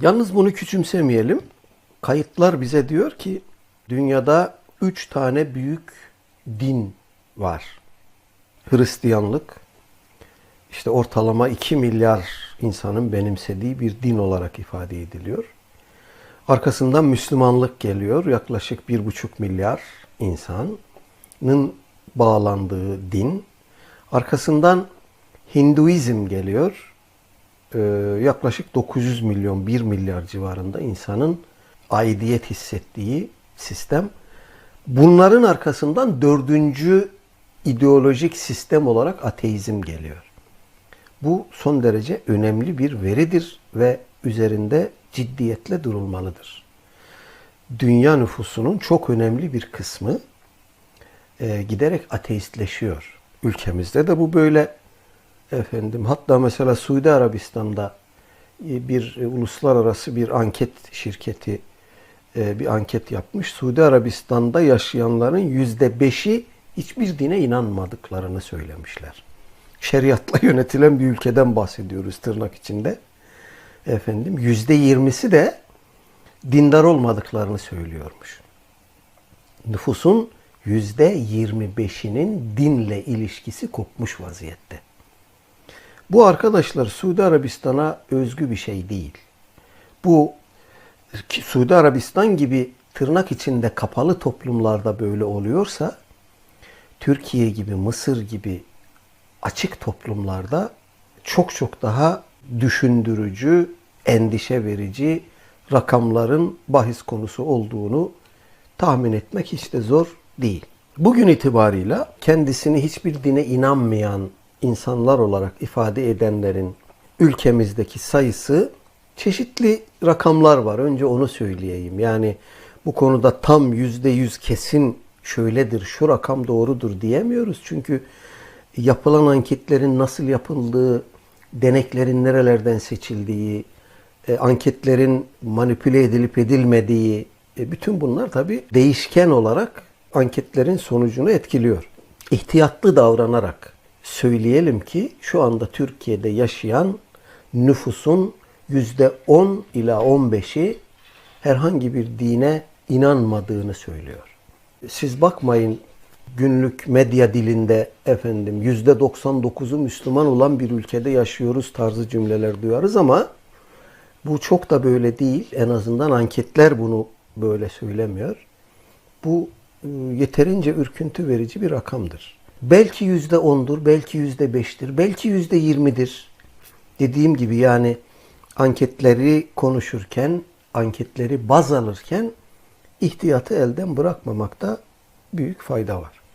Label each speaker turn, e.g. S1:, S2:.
S1: Yalnız bunu küçümsemeyelim. Kayıtlar bize diyor ki dünyada üç tane büyük din var. Hristiyanlık, işte ortalama 2 milyar insanın benimsediği bir din olarak ifade ediliyor. Arkasından Müslümanlık geliyor. Yaklaşık 1,5 milyar insanın bağlandığı din. Arkasından Hinduizm geliyor. Ee, yaklaşık 900 milyon, 1 milyar civarında insanın aidiyet hissettiği sistem. Bunların arkasından dördüncü ideolojik sistem olarak ateizm geliyor. Bu son derece önemli bir veridir ve üzerinde ciddiyetle durulmalıdır. Dünya nüfusunun çok önemli bir kısmı e, giderek ateistleşiyor. Ülkemizde de bu böyle efendim. Hatta mesela Suudi Arabistan'da e, bir e, uluslararası bir anket şirketi e, bir anket yapmış. Suudi Arabistan'da yaşayanların yüzde beşi hiçbir dine inanmadıklarını söylemişler. Şeriatla yönetilen bir ülkeden bahsediyoruz tırnak içinde. Efendim yüzde yirmisi de dindar olmadıklarını söylüyormuş. Nüfusun yüzde yirmi beşinin dinle ilişkisi kopmuş vaziyette. Bu arkadaşlar Suudi Arabistan'a özgü bir şey değil. Bu Suudi Arabistan gibi tırnak içinde kapalı toplumlarda böyle oluyorsa Türkiye gibi, Mısır gibi açık toplumlarda çok çok daha düşündürücü, endişe verici rakamların bahis konusu olduğunu tahmin etmek hiç de zor değil. Bugün itibarıyla kendisini hiçbir dine inanmayan insanlar olarak ifade edenlerin ülkemizdeki sayısı çeşitli rakamlar var. Önce onu söyleyeyim. Yani bu konuda tam yüzde yüz kesin şöyledir, şu rakam doğrudur diyemiyoruz. Çünkü yapılan anketlerin nasıl yapıldığı, deneklerin nerelerden seçildiği, e, anketlerin manipüle edilip edilmediği, e, bütün bunlar tabii değişken olarak anketlerin sonucunu etkiliyor. İhtiyatlı davranarak söyleyelim ki şu anda Türkiye'de yaşayan nüfusun %10 ila 15'i herhangi bir dine inanmadığını söylüyor. Siz bakmayın günlük medya dilinde efendim %99'u Müslüman olan bir ülkede yaşıyoruz tarzı cümleler duyarız ama bu çok da böyle değil. En azından anketler bunu böyle söylemiyor. Bu e, yeterince ürküntü verici bir rakamdır. Belki yüzde ondur, belki yüzde beştir, belki yüzde yirmidir. Dediğim gibi yani anketleri konuşurken, anketleri baz alırken ihtiyatı elden bırakmamakta büyük fayda var.